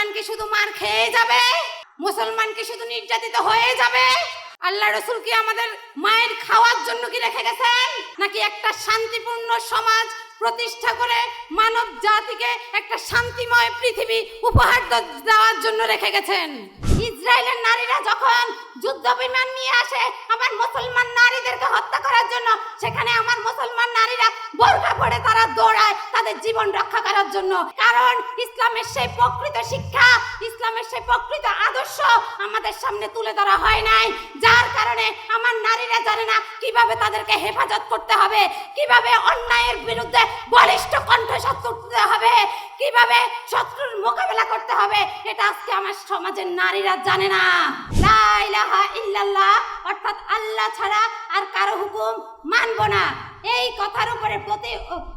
মুসলমান কি শুধু মার খেয়ে যাবে? মুসলমান কি শুধু নির্যাতিত হয়ে যাবে? আল্লাহ রসুল কি আমাদের মায়ের খাওয়ার জন্য কি রেখে গেছেন? নাকি একটা শান্তিপূর্ণ সমাজ প্রতিষ্ঠা করে মানব জাতিকে একটা শান্তিময় পৃথিবী উপহার দেওয়ার জন্য রেখে গেছেন? ইসরায়েলের নারীরা যখন যুদ্ধ বিমান নিয়ে আসে, আমার মুসলমান নারীদেরকে হত্যা করার জন্য, সেখানে আমার মুসলমান নারীরা বোরকা পরে তারা দৌড়ায় তাদের জীবন রক্ষা করার জন্য। কারণ ইসলামের সেই প্রকৃত শিক্ষা, ইসলামের সেই প্রকৃত আদর্শ আমাদের সামনে তুলে ধরা হয় নাই। যার কারণে আমার নারীরা জানে না কীভাবে তাদেরকে হেফাজত করতে হবে, কীভাবে অন্যায়ের বিরুদ্ধে বলিষ্ঠ কণ্ঠস্বর তুলতে হবে। কীভাবে শত্রুর মোকাবেলা করতে হবে, এটা আজকে আমার সমাজের নারীরা জানে না। লা ইল্লাল্লাহ, অর্থাৎ আল্লাহ ছাড়া আর কারও হুকুম মানবো না। এই কথার উপরে প্রতি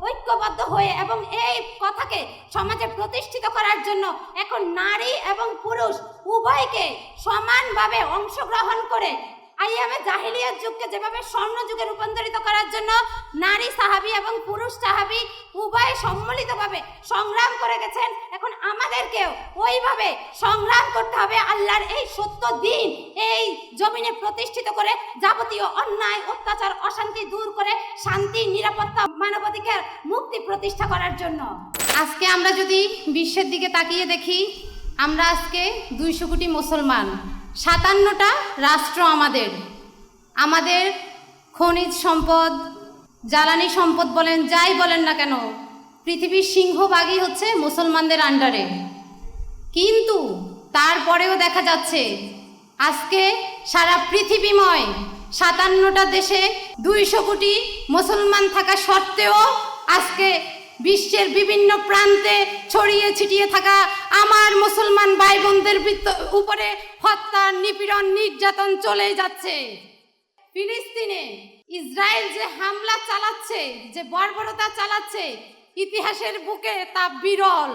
ঐক্যবদ্ধ হয়ে এবং এই কথাকে সমাজে প্রতিষ্ঠিত করার জন্য এখন নারী এবং পুরুষ উভয়কে সমানভাবে অংশগ্রহণ করে আইয়ামে জাহিলিয়াত যুগকে যেভাবে স্বর্ণ যুগে রূপান্তরিত করার জন্য নারী সাহাবী এবং পুরুষ সাহাবী উভয় সম্মিলিতভাবে সংগ্রাম করে গেছেন, এখন আমাদেরকেও ওইভাবে সংগ্রাম করতে হবে আল্লাহর এই সত্য দিন, এই জমিনে প্রতিষ্ঠিত করে যাবতীয় অন্যায়, অত্যাচার, অশান্তি দূর করে শান্তি, নিরাপত্তা, মানবাধিকার মুক্তি প্রতিষ্ঠা করার জন্য। আজকে আমরা যদি বিশ্বের দিকে তাকিয়ে দেখি, আমরা আজকে দুইশো কোটি মুসলমান। সাতান্নটা রাষ্ট্র আমাদের। আমাদের খনিজ সম্পদ, জ্বালানি সম্পদ বলেন, যাই বলেন না কেন, পৃথিবীর সিংহভাগই হচ্ছে মুসলমানদের আন্ডারে কিন্তু তারপরেও দেখা যাচ্ছে, আজকে সারা পৃথিবীময় সাতান্নটা দেশে দুইশো কোটি মুসলমান থাকা সত্ত্বেও আজকে বিশ্বের বিভিন্ন প্রান্তে ছড়িয়ে ছিটিয়ে থাকা আমার মুসলমান ভাই বোনদের উপরে হত্যা, নিপীড়ন, নির্যাতন চলে যাচ্ছে। ফিলিস্তিনে ইসরায়েল যে হামলা চালাচ্ছে, যে বর্বরতা চালাচ্ছে, ইতিহাসের বুকে তা বিরল।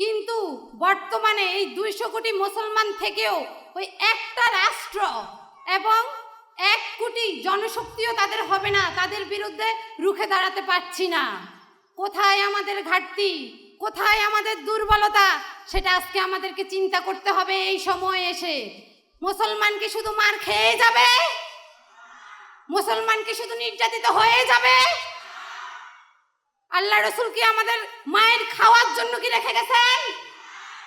কিন্তু বর্তমানে এই দুইশো কোটি মুসলমান থেকেও ওই একটা রাষ্ট্র এবং এক কোটি জনশক্তিও তাদের হবে না, তাদের বিরুদ্ধে রুখে দাঁড়াতে পারছি না। কোথায় আমাদের ঘাটতি? কোথায় আমাদের দুর্বলতা? সেটা আজকে আমাদেরকে চিন্তা করতে হবে এই সময় এসে। মুসলমান কি শুধু মার খেয়ে যাবে? মুসলমান কি শুধু নির্যাতিত হয়ে যাবে? আল্লাহ রসুল কি আমাদের মায়ের খাওয়ার জন্য কি রেখে গেছেন?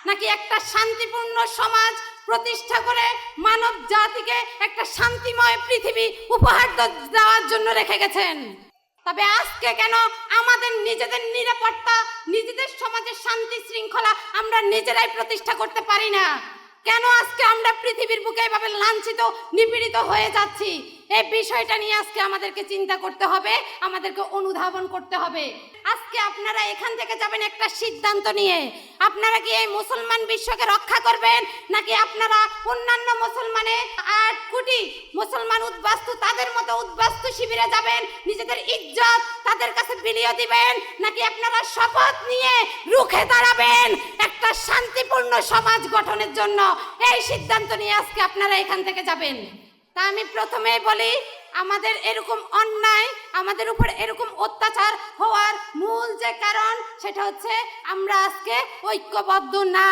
নাকি একটা শান্তিপূর্ণ সমাজ প্রতিষ্ঠা করে মানব জাতিকে একটা শান্তিময় পৃথিবী উপহার দেওয়ার জন্য রেখে গেছেন? তবে আজকে কেন আমাদের নিজেদের নিরাপত্তা, নিজেদের সমাজের শান্তি শৃঙ্খলা আমরা নিজেরাই প্রতিষ্ঠা করতে পারি না? কেন আজকে আমরা পৃথিবীর বুকে এভাবে লাঞ্ছিত, নিপীড়িত হয়ে যাচ্ছি? এই বিষয়টা নিয়ে আজকে আমাদেরকে চিন্তা করতে হবে, আমাদেরকে অনুধাবন করতে হবে। আজকে আপনারা এখান থেকে যাবেন একটা সিদ্ধান্ত নিয়ে। আপনারা কি এই মুসলমান বিশ্বকে রক্ষা করবেন? নাকি আপনারা অন্যান্য মুসলমানে আট কোটি মুসলমান উদ্বাস্তু তাদের মতো উদ্বাস্তু শিবিরে যাবেন? নিজেদের ইজ্জত তাদের কাছে বিলিয়ে দিবেন? নাকি আপনারা শপথ নিয়ে রুখে দাঁড়াবেন? একটা শান্তিপূর্ণ সমাজ গঠনের জন্য এই সিদ্ধান্ত নিয়ে আজকে আপনারা এখান থেকে যাবেন। তা আমি প্রথমেই বলি আমাদের এরকম অন্যায়, আমাদের উপর এরকম অত্যাচার হওয়ার মূল যে কারণ, সেটা হচ্ছে আমরা আজকে ঐক্যবদ্ধ না।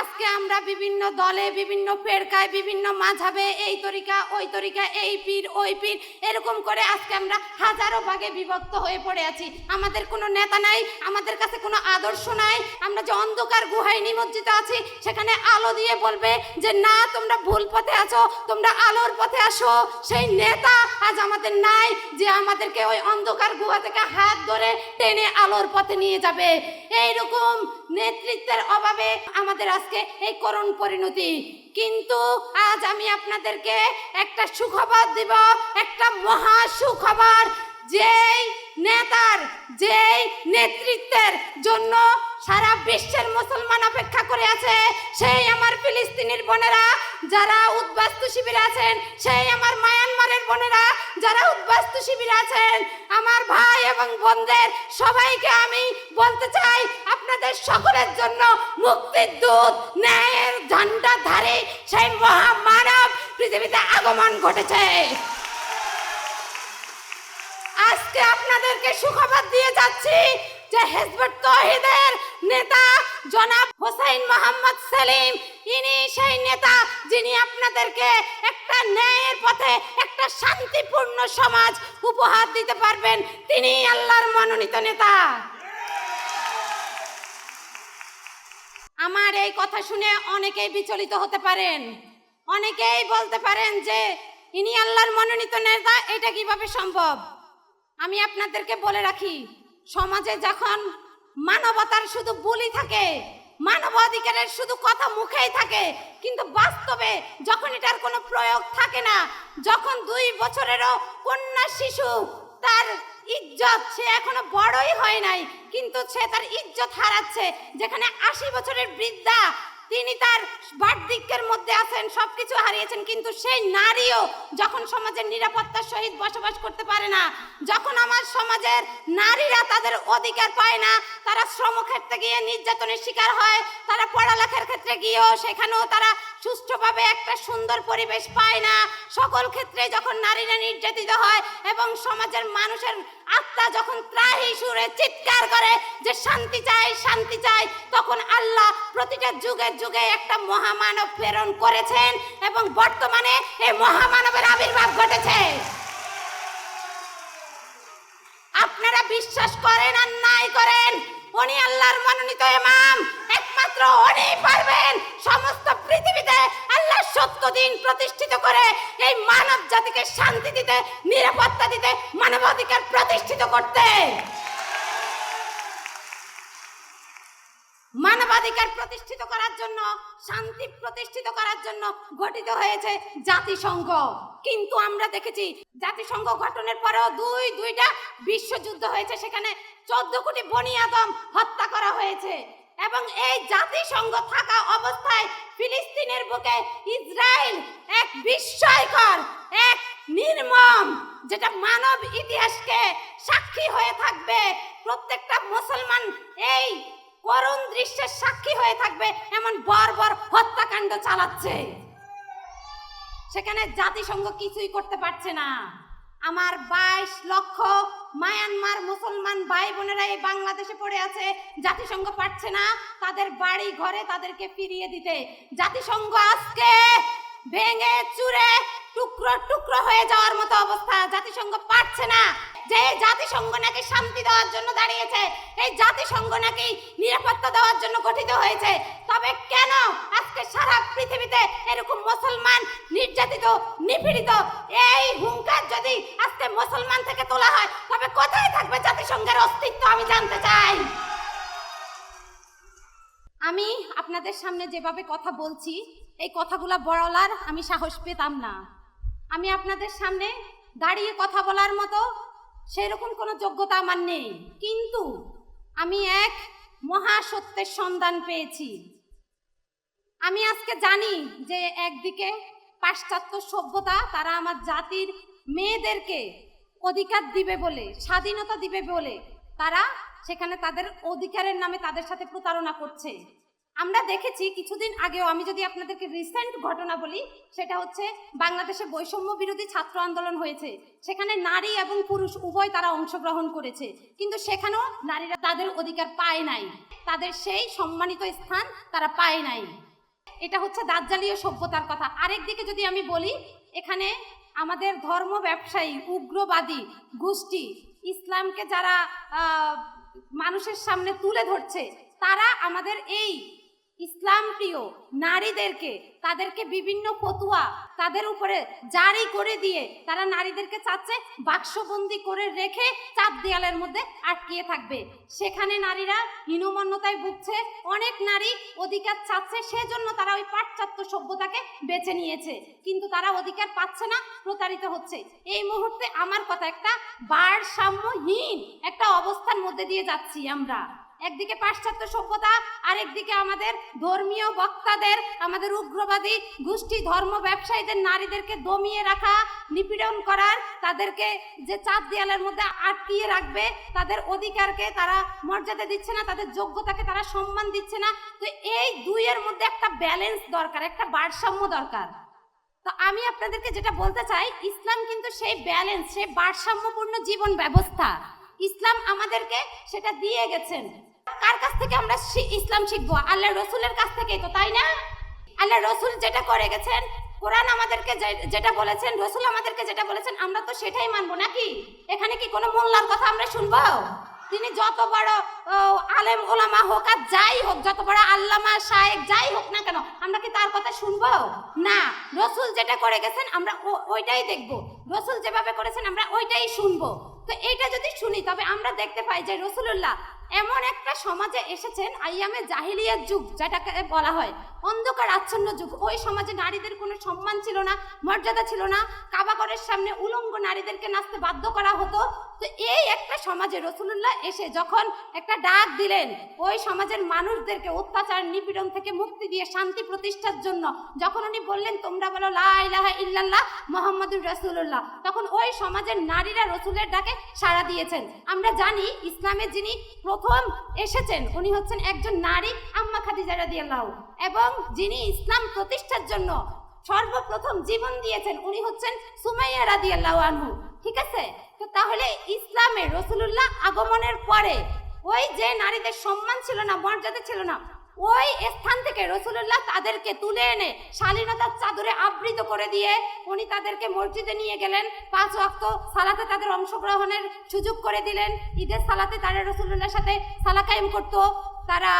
আজকে আমরা বিভিন্ন দলে, বিভিন্ন পেরকায় বিভিন্ন মাঝাবে, এই তরিকা, ওই তরিকা, এই পীর, ওই পীর, এরকম করে আজকে আমরা হাজারো ভাগে বিভক্ত হয়ে পড়ে আছি। আমাদের কোনো নেতা নাই, আমাদের কাছে কোনো আদর্শ নাই, আমরা যে অন্ধকার গুহায় নিমজ্জিত আছি, সেখানে আলো দিয়ে বলবে যে, না, তোমরা ভুল পথে আছো, তোমরা আলোর পথে আসো। সেই নেতা আজ আমাদের নাই, যে আমাদেরকে ওই অন্ধকার গুহা থেকে হাত ধরে টেনে আলোর পথে নিয়ে যাবে। এইরকম নেতৃত্বের অভাবে আমাদের আজকে এই করুণ পরিণতি। কিন্তু আজ আমি আপনাদেরকে একটা সুখবর দিব, একটা মহা সুখবর যেই নেতার, যেই নেতৃত্বের জন্য সারা বিশ্বের মুসলমান অপেক্ষা করে আছে, সেই আমার ফিলিস্তিনির বোনেরা যারা উদ্বাস্তু শিবিরে আছেন, সেই আমার মায়ানমারের বোনেরা যারা উদ্বাস্তু শিবিরে আছেন, আমার ভাই এবং বোনদের সবাইকে আমি বলতে চাই, আপনাদের সকলের জন্য মুক্তির দূত, ন্যায়ের ঝান্ডা ধারে সেই মহামানব পৃথিবীতে আগমন ঘটেছে। আজকে আপনাদেরকে সুখবর দিয়ে যাচ্ছি যে হেজবুত তৌহিদের নেতা জনাব হোসেন মোহাম্মদ সেলিম, ইনি সেই নেতা যিনি আপনাদেরকে একটা ন্যায়ের পথে একটা শান্তিপূর্ণ সমাজ উপহার দিতে পারবেন, তিনি আল্লাহর মনোনীত নেতা। আমার এই কথা শুনে অনেকেই বিচলিত হতে পারেন। অনেকেই বলতে পারেন যে, ইনি আল্লাহর মনোনীত নেতা, এটা কীভাবে সম্ভব? আমি আপনাদেরকে বলে রাখি সমাজে যখন মানবতার শুধু বলি থাকে, মানবাধিকারের শুধু কথা মুখেই থাকে, কিন্তু বাস্তবে যখন এটার কোনো প্রয়োগ থাকে না, যখন দুই বছরেরও কন্যা শিশু তার ইজ্জত, সে এখনও বড়ই হয় নাই, কিন্তু সে তার ইজ্জত হারাচ্ছে, যেখানে আশি বছরের বৃদ্ধা তিনি তার বার্ধক্যের মধ্যে আছেন, সবকিছু হারিয়েছেন, কিন্তু সেই নারীও যখন সমাজের নিরাপত্তার সহিত বসবাস করতে পারে না, যখন আমার সমাজের নারীরা তাদের অধিকার পায় না, তারা শ্রমক্ষেত্রে গিয়ে নির্যাতনের শিকার হয়, তারা পড়ালেখার ক্ষেত্রে গিয়েও সেখানেও তারা সুষ্ঠুভাবে একটা সুন্দর পরিবেশ পায় না। সকল ক্ষেত্রে যখন নারীরা নির্যাতিত হয় এবং সমাজের মানুষের আত্মা যখন ত্রাহি সুরে চিৎকার করে যে শান্তি চাই শান্তি চাই, তখন আল্লাহ প্রতিটা যুগে যুগে একটা মহামানব প্রেরণ করেছেন এবং বর্তমানে এই মহামানবের আবির্ভাব ঘটেছে। আপনারা বিশ্বাস করেন আর নাই করেন, উনি আল্লাহর মনোনীত ইমাম, একমাত্র উনি পারবেন সমস্ত পৃথিবীতে সত্য দিন প্রতিষ্ঠিত করে এই মানব জাতিকে শান্তি দিতে, নিরাপত্তা দিতে, মানবাধিকার প্রতিষ্ঠিত করতে। মানবাধিকার প্রতিষ্ঠিত করার জন্য, শান্তি প্রতিষ্ঠিত করার জন্য গঠিত হয়েছে জাতিসংঘ। কিন্তু আমরা দেখেছি জাতিসংঘ গঠনের পরেও দুই, দুইটা বিশ্বযুদ্ধ হয়েছে। সেখানে চোদ্দ কোটি বনি আদম হত্যা করা হয়েছে। এবং এই জাতিসংঘ থাকা অবস্থায় ফিলিস্তিনের বুকে ইসরায়েল এক বিস্ময়কর, এক নির্মম, যেটা মানব ইতিহাসকে সাক্ষী হয়ে থাকবে, প্রত্যেকটা মুসলমান এই করুণ দৃশ্যের সাক্ষী হয়ে থাকবে, এমন বর্বর হত্যাকাণ্ড চালাচ্ছে। সেখানে জাতিসংঘ কিছুই করতে পারছে না। আমার বাইশ লক্ষ মায়ানমার মুসলমান ভাই বোনেরা এই বাংলাদেশে পড়ে আছে। জাতিসংঘ পারছে না তাদের বাড়ি ঘরে তাদেরকে ফিরিয়ে দিতে। জাতিসংঘ আজকে ভেঙে চুরে টুকরো টুকরো হয়ে যাওয়ার মতো অবস্থা। জাতিসংঘ পারছে না। যে জাতিসংঘ নাকি শান্তি দেওয়ার জন্য দাঁড়িয়েছে এই জাতিসংঘ নাকি নিরাপত্তা দেওয়ার জন্য গঠিত হয়েছে। তবে কেন আজকে সারা পৃথিবীতে এরকম মুসলমান নির্যাতিত, নিপীড়িত, এই হুঙ্কার যদি আজকে মুসলমান থেকে তোলা হয়, তবে কোথায় থাকবে জাতিসংঘের অস্তিত্ব আমি জানতে চাই। আমি আপনাদের সামনে যেভাবে কথা বলছি, এই কথাগুলো বলার আমি সাহস পেতাম না। আমি আপনাদের সামনে দাঁড়িয়ে কথা বলার মতো সেরকম কোনো যোগ্যতা আমার নেই। কিন্তু আমি এক মহাসত্যের সন্ধান পেয়েছি। আমি আজকে জানি যে একদিকে পাশ্চাত্য সভ্যতা, তারা আমার জাতির মেয়েদেরকে অধিকার দিবে বলে, স্বাধীনতা দিবে বলে, তারা সেখানে তাদের অধিকারের নামে তাদের সাথে প্রতারণা করছে। আমরা দেখেছি কিছুদিন আগেও আমি যদি আপনাদেরকে রিসেন্ট ঘটনা বলি, সেটা হচ্ছে বাংলাদেশে বৈষম্য বিরোধী ছাত্র আন্দোলন হয়েছে। সেখানে নারী এবং পুরুষ উভয় তারা অংশগ্রহণ করেছে। কিন্তু সেখানেও নারীরা তাদের অধিকার পায় নাই। তাদের সেই সম্মানিত স্থান তারা পায় নাই। এটা হচ্ছে দাজ্জালীয় সভ্যতার কথা। আরেকদিকে যদি আমি বলি, এখানে আমাদের ধর্ম ব্যবসায়ী, উগ্রবাদী গোষ্ঠী, ইসলামকে যারা মানুষের সামনে তুলে ধরছে, তারা আমাদের এই ইসলাম প্রিয় নারীদেরকে, তাদেরকে বিভিন্ন ফতুয়া তাদের উপরে জারি করে দিয়ে তারা নারীদেরকে চাচ্ছে বাক্সবন্দি করে রেখে চাপ দেয়ালের মধ্যে আটকিয়ে থাকবে। সেখানে নারীরা হীনমন্যতায় ভুগছে, অনেক নারী অধিকার চাচ্ছে, সেজন্য তারা ওই পাশ্চাত্য সভ্যতাকে বেছে নিয়েছে। কিন্তু তারা অধিকার পাচ্ছে না, প্রতারিত হচ্ছে। এই মুহূর্তে আমার কথা একটা ভারসাম্যহীন একটা অবস্থার মধ্যে দিয়ে যাচ্ছি আমরা। একদিকে পাশ্চাত্য সভ্যতা, আরেকদিকে আমাদের ধর্মীয় বক্তাদের, আমাদের উগ্রবাদী গোষ্ঠী ধর্ম ব্যবসায়ীদের নারীদেরকে দমিয়ে রাখা, নিপীড়ন করার, তাদেরকে যে চাপ দেয়ালের মধ্যে আটকিয়ে রাখবে, তাদের অধিকারকে তারা মর্যাদা দিচ্ছে না, তাদের যোগ্যতাকে তারা সম্মান দিচ্ছে না। তো এই দুইয়ের মধ্যে একটা ব্যালেন্স দরকার, একটা ভারসাম্য দরকার। তো আমি আপনাদেরকে যেটা বলতে চাই, ইসলাম কিন্তু সেই ব্যালেন্স সেই ভারসাম্যপূর্ণ জীবন ব্যবস্থা। ইসলাম আমাদেরকে সেটা দিয়ে গেছেন। কার কাছ থেকে আমরা ইসলাম শিখব? আল্লাহ রসুলের কাছ থেকে তো, তাই না? আল্লাহ রসুল যেটা করে গেছেন, কোরআন আমাদেরকে যেটা বলেছেন, রসুল আমাদেরকে যেটা বলেছেন, আমরা তো সেটাই মানবো, নাকি? এখানে কি কোনো মোল্লার কথা আমরা শুনব? তিনি যত বড় আলেম ওলামা হোক আর যাই হোক, যত বড় আল্লামা, শায়েক, যাই হোক না কেন, আমরা কি তার কথা শুনব? না, রসুল যেটা করে গেছেন, আমরা ওইটাই দেখব। রসুল যেভাবে করেছেন, আমরা ওইটাই শুনব। তো এইটা যদি শুনি, তবে আমরা দেখতে পাই যে রসুল্লাহ এমন একটা সমাজে এসেছেন আইয়ামে জাহিলিয়ার যুগ যেটাকে বলা হয় অন্ধকার আচ্ছন্ন যুগ। ওই সমাজে নারীদের কোনো সম্মান ছিল না, মর্যাদা ছিল না। কাবাগরের সামনে উলঙ্গ নারীদেরকে নাচতে বাধ্য করা হতো। তো এই একটা সমাজে রসুল্লাহ এসে যখন একটা ডাক দিলেন, ওই সমাজের মানুষদেরকে অত্যাচার, নিপীড়ন থেকে মুক্তি দিয়ে শান্তি প্রতিষ্ঠার জন্য, যখন উনি বললেন, তোমরা বলো, লা ইলাহা ইল্লাল্লাহ মোহাম্মদুর রাসূলুল্লাহ। তখন ওই সমাজের নারীরা রসুলের ডাকে সাড়া দিয়েছেন। আমরা জানি ইসলামের যিনি প্রথম এসেছেন, উনি হচ্ছেন একজন নারী, আম্মা খাদিজা রাদিয়াল্লাহু এবং যিনি ইসলাম প্রতিষ্ঠার জন্য সর্বপ্রথম জীবন দিয়েছেন, উনি হচ্ছেন সুমাইয়া রাদি আনহু। ঠিক আছে? তো তাহলে ইসলামে রসুলুল্লাহ আগমনের পরে ওই যে নারীদের সম্মান ছিল না, মর্যাদা ছিল না, ওই স্থান থেকে রসুলুল্লাহ তাদেরকে তুলে এনে শালীনতার চাদরে আবৃত করে দিয়ে উনি তাদেরকে মসজিদে নিয়ে গেলেন। পাঁচ ওয়াক্ত সালাতে তাদের অংশগ্রহণের সুযোগ করে দিলেন। ঈদের সালাতে তারা রসুলুল্লাহর সাথে সালা কায়েম করতো। তারা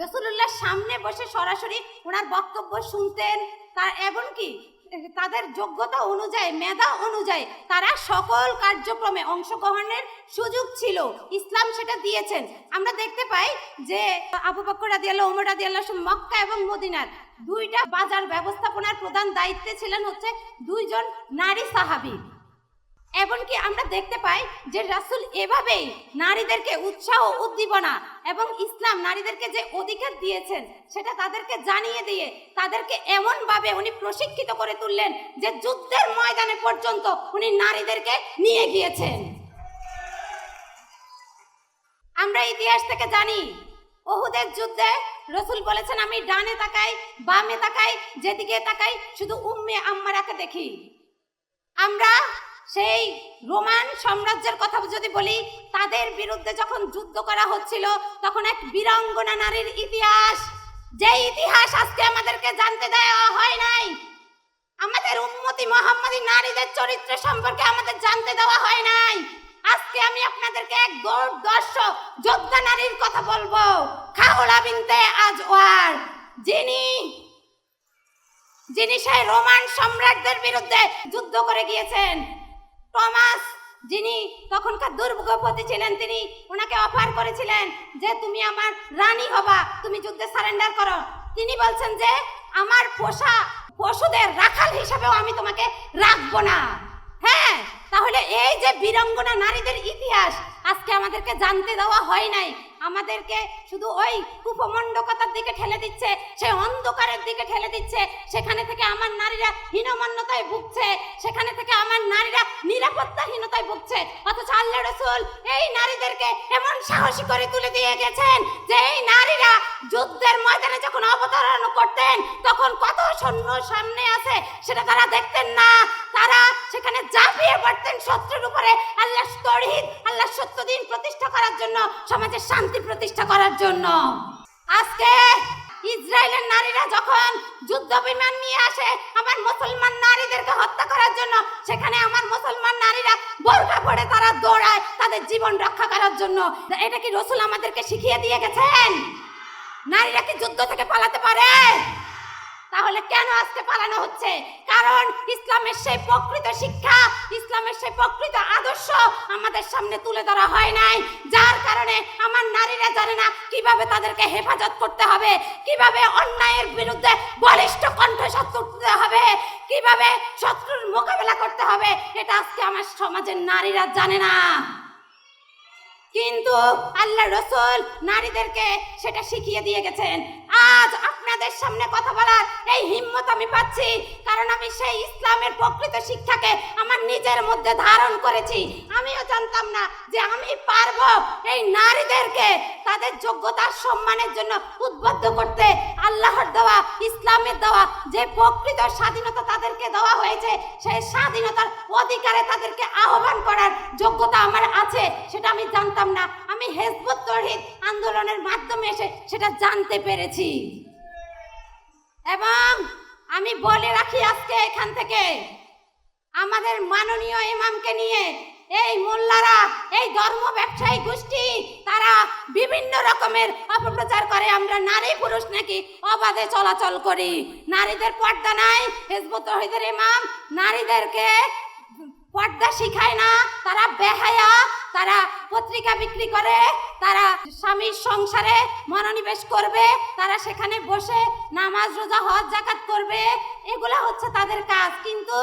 রসুল্লাহর সামনে বসে সরাসরি ওনার বক্তব্য শুনতেন। তার এমনকি তাদের যোগ্যতা অনুযায়ী, মেধা অনুযায়ী তারা সকল কার্যক্রমে অংশগ্রহণের সুযোগ ছিল। ইসলাম সেটা দিয়েছেন। আমরা দেখতে পাই যে আবু বকর রাদিয়াল্লাহু ওমর রাদিয়াল্লাহু আনহু মক্কা এবং মদিনার দুইটা বাজার ব্যবস্থাপনার প্রধান দায়িত্বে ছিলেন হচ্ছে দুইজন নারী সাহাবী। এমনকি আমরা দেখতে পাই যে রাসূল এভাবেই নারীদেরকে উৎসাহ উদ্দীপনা এবং ইসলাম নারীদেরকে যে অধিকার দিয়েছেন, সেটা তাদেরকে জানিয়ে দিয়ে তাদেরকে এমনভাবে উনি প্রশিক্ষিত করে তুললেন যে যুদ্ধের ময়দানে পর্যন্ত উনি নারীদেরকে নিয়ে গিয়েছেন। আমরা ইতিহাস থেকে জানি, ওহুদের যুদ্ধে রসুল বলেছেন, আমি ডানে তাকাই, বামে তাকাই, যেদিকে তাকাই, শুধু উম্মে আম্মারাকে দেখি। আমরা সেই রোমান সাম্রাজ্যের কথা যদি বলি, তাদের বিরুদ্ধে যখন যুদ্ধ করা হচ্ছিল, তখন এক বীরাঙ্গনা নারীর ইতিহাস। যে ইতিহাস আজকে আমাদেরকে জানতে দেওয়া হয় নাই, আমাদের উন্মতি মোহাম্মদী নারীদের চরিত্র সম্পর্কে আমাদের জানতে দেওয়া হয় নাই। আজকে আমি আপনাদেরকে এক দুর্দর্শ যোদ্ধা নারীর কথা বলব খাওলা বিনতে আজ ওয়ার যিনি যিনি সেই রোমান সম্রাটদের বিরুদ্ধে যুদ্ধ করে গিয়েছেন টমাস, যিনি তখনকার দুর্গপতি ছিলেন, তিনি ওনাকে অফার করেছিলেন যে তুমি আমার রানী হবা, তুমি যুদ্ধে সারেন্ডার করো। তিনি বলছেন যে, আমার পোষা পশুদের রাখাল হিসাবেও আমি তোমাকে রাখব না। হ্যাঁ তাহলে এই যে বীরঙ্গনা নারীদের ইতিহাস, আজকে আমাদেরকে জানতে দেওয়া হয় নাই। আমাদেরকে শুধু ওই কুপমণ্ডকতার দিকে ঠেলে দিচ্ছে সে অন্ধকারের দিকে ঠেলে দিচ্ছে। সেখানে থেকে আমার নারীরা হীনমান্যতায় ভুগছে, সেখানে থেকে আমার নারীরা নিরাপত্তাহীনতায় ভুগছে। অথচ আল্লাহ রসুল এই নারীদেরকে এমন সাহসী করে তুলে দিয়ে গেছেন যে এই নারীরা যুদ্ধের ময়দানে যখন অবতরণ করতেন, তখন কত সৈন্য সামনে আছে সেটা তারা দেখতেন না। তারা সেখানে ঝাঁপিয়ে পড়তেন শত্রুর উপরে আল্লাহ তৌহিদ আল্লাহ সত্য দিন প্রতিষ্ঠা করার জন্য সমাজের শান্তি প্রতিষ্ঠা করার জন্য। আজকে ইসরায়েলের নারীরা যখন যুদ্ধ বিমান নিয়ে আসে আমার মুসলমান নারীদেরকে হত্যা করার জন্য, সেখানে আমার মুসলমান নারীরা বোরকা পরে তারা দৌড়ায় তাদের জীবন রক্ষা করার জন্য। এটা কি রসুল আমাদেরকে শিখিয়ে দিয়ে গেছেন? নারীরা কি যুদ্ধ থেকে পালাতে পারে? তাহলে কেন আজকে পালানো হচ্ছে? কারণ ইসলামের সেই প্রকৃত শিক্ষা, ইসলামের সেই প্রকৃত আদর্শ আমাদের সামনে তুলে ধরা হয় নাই। যার কারণে আমার নারীরা জানে না কীভাবে তাদেরকে হেফাজত করতে হবে, কীভাবে অন্যায়ের বিরুদ্ধে বলিষ্ঠ কণ্ঠস্বর তুলতে হবে, কীভাবে শত্রুর মোকাবেলা করতে হবে, এটা আজকে আমার সমাজের নারীরা জানে না। কিন্তু আল্লাহ রসুল নারীদেরকে সেটা শিখিয়ে দিয়ে গেছেন। আজ আপনাদের সামনে কথা বলার এই হিম্মত আমি পাচ্ছি, কারণ আমি সেই ইসলামের প্রকৃত শিক্ষাকে আমার নিজের মধ্যে ধারণ করেছি। আমিও জানতাম না যে আমি পারব এই নারীদেরকে তাদের যোগ্যতার সম্মানের জন্য উদ্বুদ্ধ করতে। আল্লাহর দেওয়া, ইসলামের দেওয়া যে প্রকৃত স্বাধীনতা তাদেরকে দেওয়া হয়েছে, সেই স্বাধীনতার অধিকারে তাদেরকে আহ্বান করার যোগ্যতা আমার আছে, সেটা আমি জানতাম না। আমি হেজবুত তহিদ আন্দোলনের মাধ্যমে এসে সেটা জানতে পেরেছি। এবং আমি বলে রাখি আজকে এখান থেকে, আমাদের মাননীয় ইমামকে নিয়ে এই মোল্লারা, এই ধর্ম ব্যবসায়ী গোষ্ঠী, তারা বিভিন্ন রকমের অপপ্রচার করে। আমরা নারী পুরুষ নাকি অবাধে চলাচল করি। নারীদের পর্দা নাই, হেজবুত ইমাম, নারীদেরকে পর্দা শিখায় না, তারা বেহায়া, তারা পত্রিকা বিক্রি করে, তারা স্বামীর সংসারে মনোনিবেশ করবে, তারা সেখানে বসে নামাজ, রোজা, হজ জাকাত করবে। এগুলা হচ্ছে তাদের কাজ। কিন্তু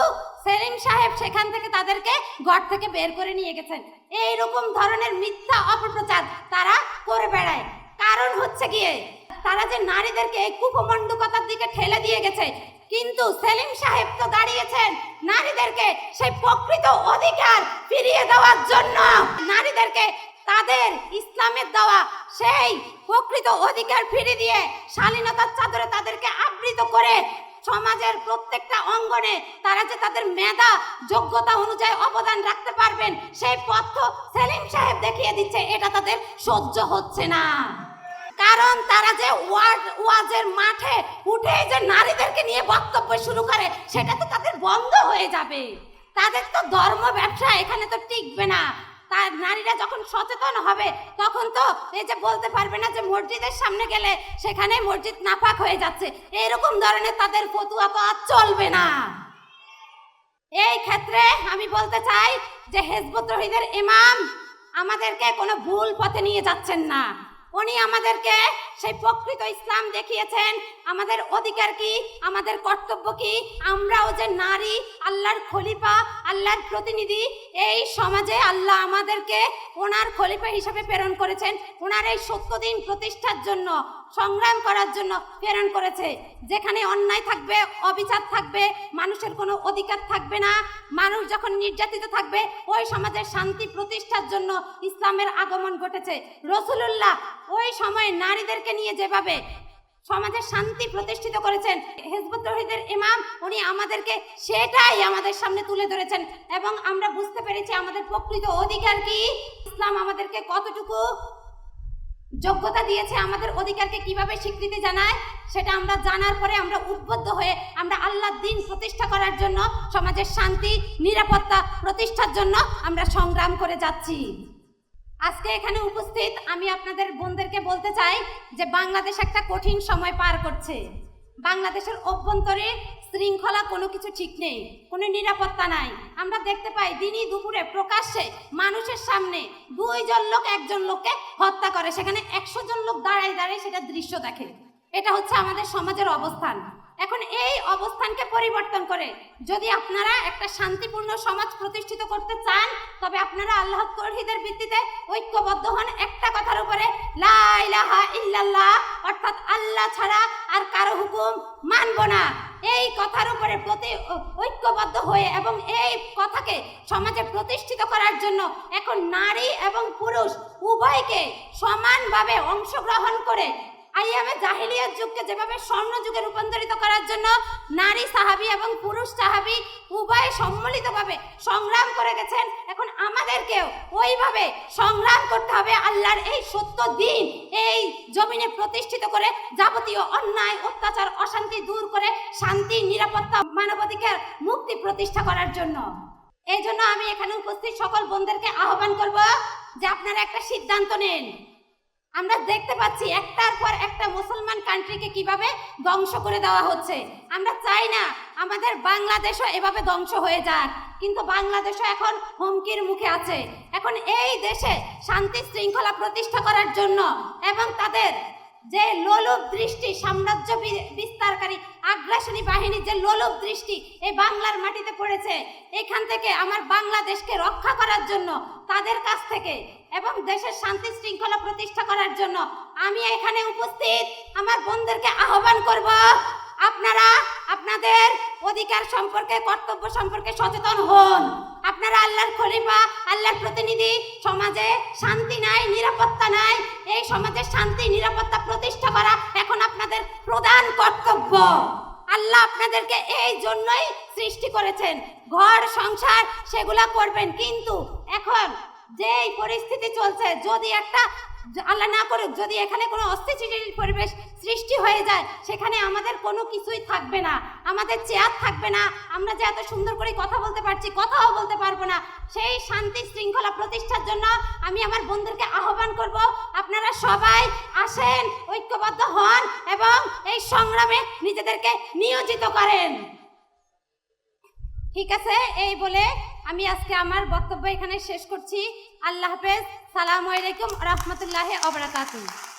সেলিম সাহেব সেখান থেকে তাদেরকে ঘর থেকে বের করে নিয়ে গেছেন। এই রকম ধরনের মিথ্যা অপপ্রচার তারা করে বেড়ায়। কারণ হচ্ছে গিয়ে, তারা যে নারীদেরকে এই কুপমণ্ডকতার দিকে ঠেলে দিয়ে গেছে কিন্তু সেলিম সাহেব তো দাঁড়িয়েছেন নারীদেরকে সেই প্রকৃত অধিকার ফিরিয়ে দেওয়ার জন্য। নারীদেরকে তাদের ইসলামের দেওয়া সেই প্রকৃত অধিকার ফিরিয়ে দিয়ে শালীনতার চাদরে তাদেরকে আবৃত করে সমাজের প্রত্যেকটা অঙ্গনে তারা যে তাদের মেধা, যোগ্যতা অনুযায়ী অবদান রাখতে পারবেন, সেই পথ সেলিম সাহেব দেখিয়ে দিচ্ছে, এটা তাদের সহ্য হচ্ছে না। কারণ তারা যে ওয়ার্ড ওয়াজের মাঠে উঠে যে নারীদেরকে নিয়ে বক্তব্য শুরু করে, সেটা তো তাদের বন্ধ হয়ে যাবে। তাদের তো ধর্ম ব্যবসা এখানে তো টিকবে না। তার নারীরা যখন সচেতন হবে, তখন তো এই যে বলতে পারবে না যে মসজিদের সামনে গেলে সেখানে মসজিদ নাপাক হয়ে যাচ্ছে এরকম ধরনের তাদের ফতুয়া তো আর চলবে না। এই ক্ষেত্রে আমি বলতে চাই যে হেজবুত রহিদের ইমাম আমাদেরকে কোনো ভুল পথে নিয়ে যাচ্ছেন না। উনি আমাদেরকে সেই প্রকৃত ইসলাম দেখিয়েছেন। আমাদের অধিকার কি? আমাদের কর্তব্য কি? আমরাও যে নারী, আল্লাহর খলিফা, আল্লাহর প্রতিনিধি, এই সমাজে আল্লাহ আমাদেরকে ওনার খলিফা হিসাবে প্রেরণ করেছেন। ওনার এই সত্য দিন প্রতিষ্ঠার জন্য সংগ্রাম করার জন্য প্রেরণ করেছে। যেখানে অন্যায় থাকবে, অবিচার থাকবে, মানুষের কোনো অধিকার থাকবে না, মানুষ যখন নির্যাতিত থাকবে, ওই সমাজের শান্তি প্রতিষ্ঠার জন্য ইসলামের আগমন ঘটেছে। রসুলুল্লাহ ওই সময় নারীদেরকে নিয়ে যেভাবে সমাজের শান্তি প্রতিষ্ঠিত করেছেন, হেজবুত ইমাম, উনি আমাদেরকে সেটাই আমাদের সামনে তুলে ধরেছেন এবং আমরা বুঝতে পেরেছি আমাদের প্রকৃত অধিকার কি। ইসলাম আমাদেরকে কতটুকু যোগ্যতা দিয়েছে, আমাদের অধিকারকে কীভাবে স্বীকৃতি জানায়, সেটা আমরা জানার পরে আমরা উদ্বুদ্ধ হয়ে আমরা আল্লাহর দিন প্রতিষ্ঠা করার জন্য, সমাজের শান্তি, নিরাপত্তা প্রতিষ্ঠার জন্য আমরা সংগ্রাম করে যাচ্ছি। আজকে এখানে উপস্থিত আমি আপনাদের বোনদেরকে বলতে চাই যে বাংলাদেশ একটা কঠিন সময় পার করছে। বাংলাদেশের অভ্যন্তরে শৃঙ্খলা কোনো কিছু ঠিক নেই, কোনো নিরাপত্তা নাই। আমরা দেখতে পাই দিনই দুপুরে প্রকাশ্যে মানুষের সামনে দুইজন লোক একজন লোককে হত্যা করে। সেখানে একশো জন লোক দাঁড়ায় দাঁড়ায় সেটা দৃশ্য দেখে। এটা হচ্ছে আমাদের সমাজের অবস্থান। এখন এই অবস্থানকে পরিবর্তন করে যদি আপনারা একটা শান্তিপূর্ণ সমাজ প্রতিষ্ঠিত করতে চান, তবে আপনারা আল্লাহ তৌহিদের ভিত্তিতে ঐক্যবদ্ধ হন। একটা কথার উপরে, লা ইলাহা ইল্লাল্লাহ, অর্থাৎ আল্লাহ ছাড়া আর কারও হুকুম মানব না। এই কথার উপরে প্রতি ঐক্যবদ্ধ হয়ে এবং এই কথাকে সমাজে প্রতিষ্ঠিত করার জন্য এখন নারী এবং পুরুষ উভয়কে সমানভাবে অংশগ্রহণ করে আইয়ামে জাহিলিয়াত যুগকে যেভাবে স্বর্ণ যুগে রূপান্তরিত করার জন্য নারী সাহাবী এবং পুরুষ সাহাবী উভয়ে সম্মিলিতভাবে সংগ্রাম করে গেছেন, এখন আমাদেরকেও ওইভাবে সংগ্রাম করতে হবে আল্লাহর এই সত্য দিন, এই জমিনে প্রতিষ্ঠিত করে যাবতীয় অন্যায়, অত্যাচার, অশান্তি দূর করে শান্তি, নিরাপত্তা, মানবাধিকার মুক্তি প্রতিষ্ঠা করার জন্য। এই জন্য আমি এখানে উপস্থিত সকল বোনদেরকে আহ্বান করব যে আপনারা একটা সিদ্ধান্ত নেন। আমরা দেখতে পাচ্ছি একটার পর একটা মুসলমান কান্ট্রিকে কীভাবে ধ্বংস করে দেওয়া হচ্ছে। আমরা চাই না আমাদের বাংলাদেশও এভাবে ধ্বংস হয়ে যাক, কিন্তু বাংলাদেশও এখন হুমকির মুখে আছে। এখন এই দেশে শান্তি শৃঙ্খলা প্রতিষ্ঠা করার জন্য এবং তাদের যে লোলুপ দৃষ্টি, সাম্রাজ্য বিস্তারকারী আগ্রাসনী বাহিনীর যে লোলুপ দৃষ্টি এই বাংলার মাটিতে পড়েছে, এখান থেকে আমার বাংলাদেশকে রক্ষা করার জন্য তাদের কাছ থেকে এবং দেশের শান্তি শৃঙ্খলা প্রতিষ্ঠা করার জন্য আমি এখানে উপস্থিত। আমার বোনদেরকে আহ্বান করব, আপনারা আপনাদের অধিকার সম্পর্কে, কর্তব্য সম্পর্কে সচেতন হন। আপনারা আল্লাহর খলিফা, আল্লাহর প্রতিনিধি, সমাজে শান্তি নাই, নিরাপত্তা নাই, এই সমাজে শান্তি, নিরাপত্তা প্রতিষ্ঠা করা এখন আপনাদের প্রধান কর্তব্য। আল্লাহ আপনাদেরকে এই জন্যই সৃষ্টি করেছেন। ঘর, সংসার, সেগুলা করবেন। কিন্তু এখন যেই পরিস্থিতি চলছে, যদি একটা আল্লাহ না করুক, যদি এখানে কোনো অস্থিতিশীল পরিবেশ সৃষ্টি হয়ে যায়, সেখানে আমাদের কোনো কিছুই থাকবে না। আমাদের চেয়ার থাকবে না। আমরা যে এত সুন্দর করে কথা বলতে পারছি, কথাও বলতে পারব না। সেই শান্তি শৃঙ্খলা প্রতিষ্ঠার জন্য আমি আমার বন্ধুদেরকে আহ্বান করব, আপনারা সবাই আসেন, ঐক্যবদ্ধ হন এবং এই সংগ্রামে নিজেদেরকে নিয়োজিত করেন। ঠিক আছে? এই বলে আমি আজকে আমার বক্তব্য এখানে শেষ করছি। আল্লাহ হাফেজ। সালাম আলাইকুম রহমতুল্লাহ অবরাকাতুহ